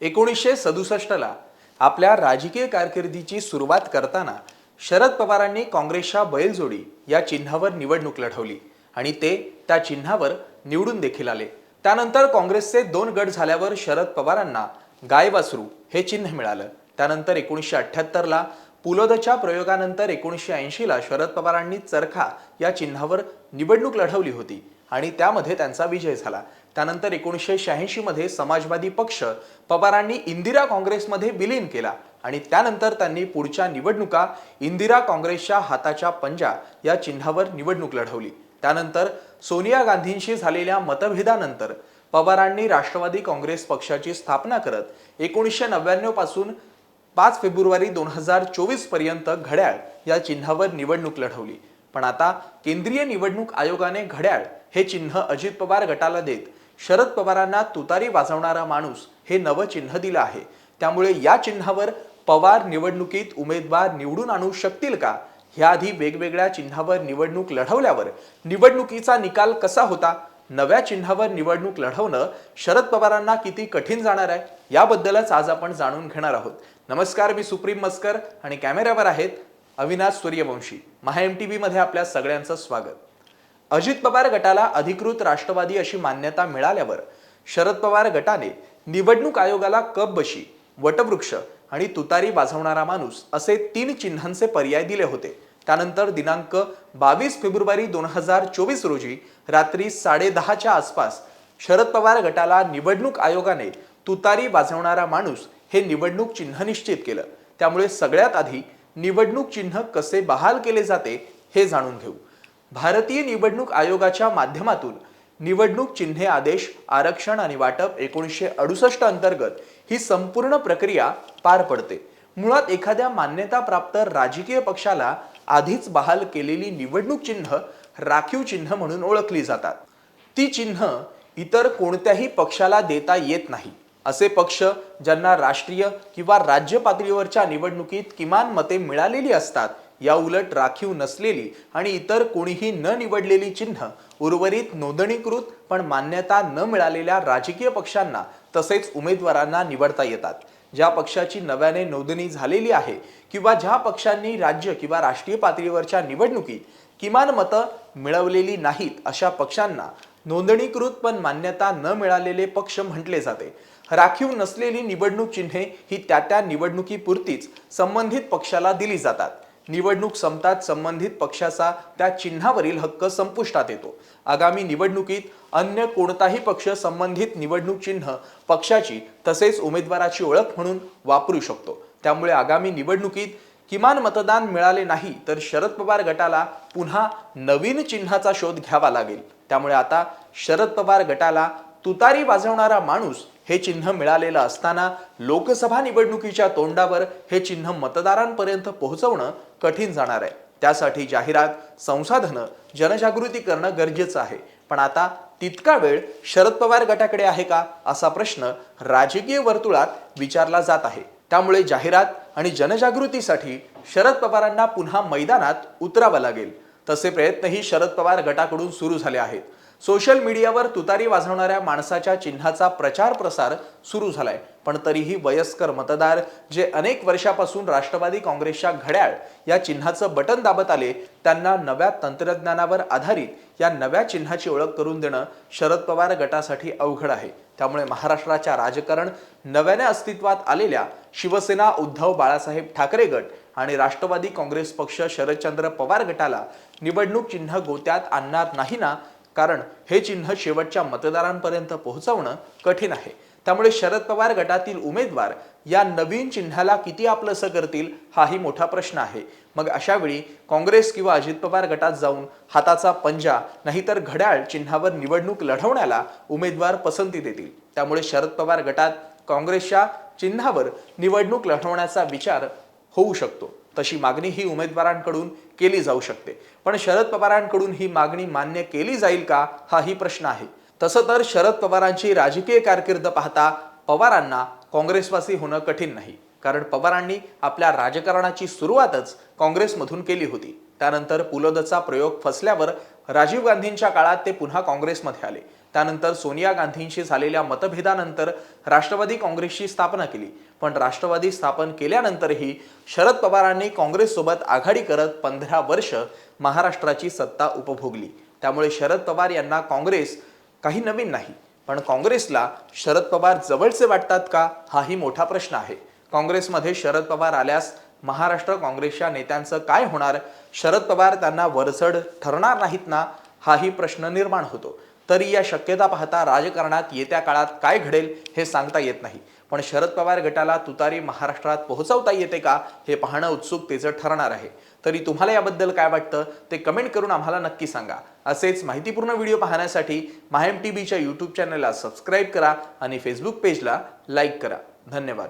एकोणीसशे सदुसष्टला आपल्या राजकीय कारकिर्दीची सुरुवात करताना शरद पवारांनी काँग्रेसच्या बैलजोडी या चिन्हावर निवडणूक लढवली आणि ते त्या चिन्हावर निवडून देखील आले. त्यानंतर काँग्रेसचे दोन गट झाल्यावर शरद पवारांना गायवासरू हे चिन्ह मिळालं. त्यानंतर एकोणीसशे अठ्ठ्याहत्तरला पुलोदच्या प्रयोगानंतर एकोणीसशे ऐंशीला शरद पवारांनी चरखा या चिन्हावर निवडणूक लढवली होती आणि त्यामध्ये त्यांचा विजय झाला. त्यानंतर एकोणीसशे शहाऐंशीमध्ये समाजवादी पक्ष पवारांनी इंदिरा काँग्रेसमध्ये विलीन केला आणि त्यानंतर त्यांनी पुढच्या निवडणुका इंदिरा काँग्रेसच्या हाताच्या पंजा या चिन्हावर निवडणूक लढवली. त्यानंतर सोनिया गांधींशी झालेल्या मतभेदानंतर पवारांनी राष्ट्रवादी काँग्रेस पक्षाची स्थापना करत एकोणीसशे नव्याण्णवपासून पाच फेब्रुवारी दोन हजार चोवीसपर्यंत घड्याळ या चिन्हावर निवडणूक लढवली. पण आता केंद्रीय निवडणूक आयोगाने घड्याळ हे चिन्ह अजित पवार गटाला देत शरद पवारांना तुतारी वाजवणारा माणूस हे नवं चिन्ह दिलं आहे. त्यामुळे या चिन्हावर पवार निवडणुकीत उमेदवार निवडून आणू शकतील का? ह्याआधी वेगवेगळ्या चिन्हावर निवडणूक लढवल्यावर निवडणुकीचा निकाल कसा होता? नव्या चिन्हावर निवडणूक लढवणं शरद पवारांना किती कठीण जाणार आहे? याबद्दलच आज आपण जाणून घेणार आहोत. नमस्कार मी सुप्रीम मस्कर आणि कॅमेऱ्यावर आहेत अविनाश सूर्यवंशी. महा एम टी व्हीमध्ये आपल्या सगळ्यांचं स्वागत. अजित पवार गटाला अधिकृत राष्ट्रवादी अशी मान्यता मिळाल्यावर शरद पवार गटाने निवडणूक आयोगाला कप बशी वटवृक्ष आणि तुतारी वाजवणारा माणूस असे तीन चिन्हांचे पर्याय दिले होते. त्यानंतर दिनांक बावीस फेब्रुवारी दोन हजार चोवीस रोजी रात्री साडेदहाच्या आसपास शरद पवार गटाला निवडणूक आयोगाने तुतारी वाजवणारा माणूस हे निवडणूक चिन्ह निश्चित केलं. त्यामुळे सगळ्यात आधी निवडणूक चिन्ह कसे बहाल केले जाते हे जाणून घेऊ. भारतीय निवडणूक आयोगाच्या माध्यमातून निवडणूक चिन्हे आदेश आरक्षण आणि वाटप एकोणीसशे अडुसष्ट अंतर्गत ही संपूर्ण प्रक्रिया पार पडते. मुळात एखाद्या मान्यताप्राप्त राजकीय पक्षाला आधीच बहाल केलेली निवडणूक चिन्ह राखीव चिन्ह म्हणून ओळखली जातात. ती चिन्ह इतर कोणत्याही पक्षाला देता येत नाही. असे पक्ष ज्यांना राष्ट्रीय किंवा राज्य पातळीवरच्या निवडणुकीत किमान मते मिळालेली असतात या उलट राखीव नसलेली आणि इतर कोणीही न निवडलेली चिन्ह उर्वरित नोंदणीकृत पण मान्यता न मिळालेल्या राजकीय पक्षांना तसेच उमेदवारांना निवडता येतात. ज्या पक्षाची नव्याने नोंदणी झालेली आहे किंवा ज्या पक्षांनी राज्य किंवा राष्ट्रीय पातळीवरच्या निवडणुकीत किमान मतं मिळवलेली नाहीत अशा पक्षांना नोंदणीकृत पण मान्यता न मिळालेले पक्ष म्हटले जाते. राखीव नसलेली निवडणूक चिन्हे ही त्या त्या निवडणुकीपुरतीच संबंधित पक्षाला दिली जातात. निवडणूक संपतात संबंधित पक्षाचा त्या चिन्हावरील हक्क संपुष्टात येतो. आगामी निवडणुकीत अन्य कोणताही पक्ष संबंधित निवडणूक चिन्ह पक्षाची तसेच उमेदवाराची ओळख म्हणून वापरू शकतो. त्यामुळे आगामी निवडणुकीत किमान मतदान मिळाले नाही तर शरद पवार गटाला पुन्हा नवीन चिन्हाचा शोध घ्यावा लागेल. त्यामुळे आता शरद पवार गटाला तुतारी वाजवणारा माणूस हे चिन्ह मिळालेलं असताना लोकसभा निवडणुकीच्या तोंडावर हे चिन्ह मतदारांपर्यंत पोहोचवणं कठीण जाणार आहे. त्यासाठी जाहिरात संसाधनं जनजागृती करणं गरजेचं आहे. पण आता तितका वेळ शरद पवार गटाकडे आहे का असा प्रश्न राजकीय वर्तुळात विचारला जात आहे. त्यामुळे जाहिरात आणि जनजागृतीसाठी शरद पवारांना पुन्हा मैदानात उतरावं लागेल. तसे प्रयत्नही शरद पवार गटाकडून सुरू झाले आहेत. सोशल मीडियावर तुतारी वाजवणाऱ्या माणसाच्या चिन्हाचा प्रचार प्रसार सुरू झालाय. पण तरीही वयस्कर मतदार जे अनेक वर्षापासून राष्ट्रवादी काँग्रेसच्या घड्याळ या चिन्हाचं बटन दाबत आले त्यांना नव्या तंत्रज्ञानावर आधारित या नव्या चिन्हाची ओळख करून देणं शरद पवार गटासाठी अवघड आहे. त्यामुळे महाराष्ट्राच्या राजकारण नव्याने अस्तित्वात आलेल्या शिवसेना उद्धव बाळासाहेब ठाकरे गट आणि राष्ट्रवादी काँग्रेस पक्ष शरदचंद्र पवार गटाला निवडणूक चिन्ह गोत्यात आणणार नाही ना कारण हे चिन्ह शेवटच्या मतदारांपर्यंत पोहोचवणं कठीण आहे. त्यामुळे शरद पवार गटातील उमेदवार या नवीन चिन्हाला किती आपलंसं करतील हाही मोठा प्रश्न आहे. मग अशा वेळी काँग्रेस किंवा अजित पवार गटात जाऊन हाताचा पंजा नाहीतर घड्याळ चिन्हावर निवडणूक लढवण्याला उमेदवार पसंती देतील. त्यामुळे शरद पवार गटात काँग्रेसच्या चिन्हावर निवडणूक लढवण्याचा विचार होऊ शकतो. तशी मागणी ही उमेदवारांकडून केली जाऊ शकते. पण शरद पवारांकडून ही मागणी मान्य केली जाईल का हाही प्रश्न आहे. तसं तर शरद पवारांची राजकीय कारकीर्द पाहता पवारांना काँग्रेसवासी होणं कठीण नाही. कारण पवारांनी आपल्या राजकारणाची सुरुवातच काँग्रेसमधून केली होती. त्यानंतर पुलोदचा प्रयोग फसल्यावर राजीव गांधींच्या काळात ते पुन्हा काँग्रेसमध्ये आले. त्यानंतर सोनिया गांधींशी झालेल्या मतभेदानंतर राष्ट्रवादी काँग्रेसची स्थापना केली. पण राष्ट्रवादी स्थापन केल्यानंतरही शरद पवारांनी काँग्रेससोबत आघाडी करत पंधरा वर्ष महाराष्ट्राची सत्ता उपभोगली. त्यामुळे शरद पवार यांना काँग्रेस काही नवीन नाही. पण काँग्रेसला शरद पवार जवळचे वाटतात का हाही मोठा प्रश्न आहे. काँग्रेसमध्ये शरद पवार आल्यास महाराष्ट्र काँग्रेसच्या नेत्यांचं काय होणार? शरद पवार त्यांना वरचढ ठरणार नाहीत ना हाही प्रश्न निर्माण होतो. तरी या शक्यता पाहता राजकारणात येत्या काळात काय घडेल हे सांगता येत नाही. पण शरद पवार गटाला तुतारी महाराष्ट्रात पोहोचवता येते का हे पाहणं उत्सुकतेचं ठरणार आहे. तरी तुम्हाला याबद्दल काय वाटतं ते कमेंट करून आम्हाला नक्की सांगा. असेच माहितीपूर्ण व्हिडिओ पाहण्यासाठी माहेम टी व्हीच्या यूट्यूब चॅनलला सबस्क्राईब करा आणि फेसबुक पेजला लाईक करा. धन्यवाद.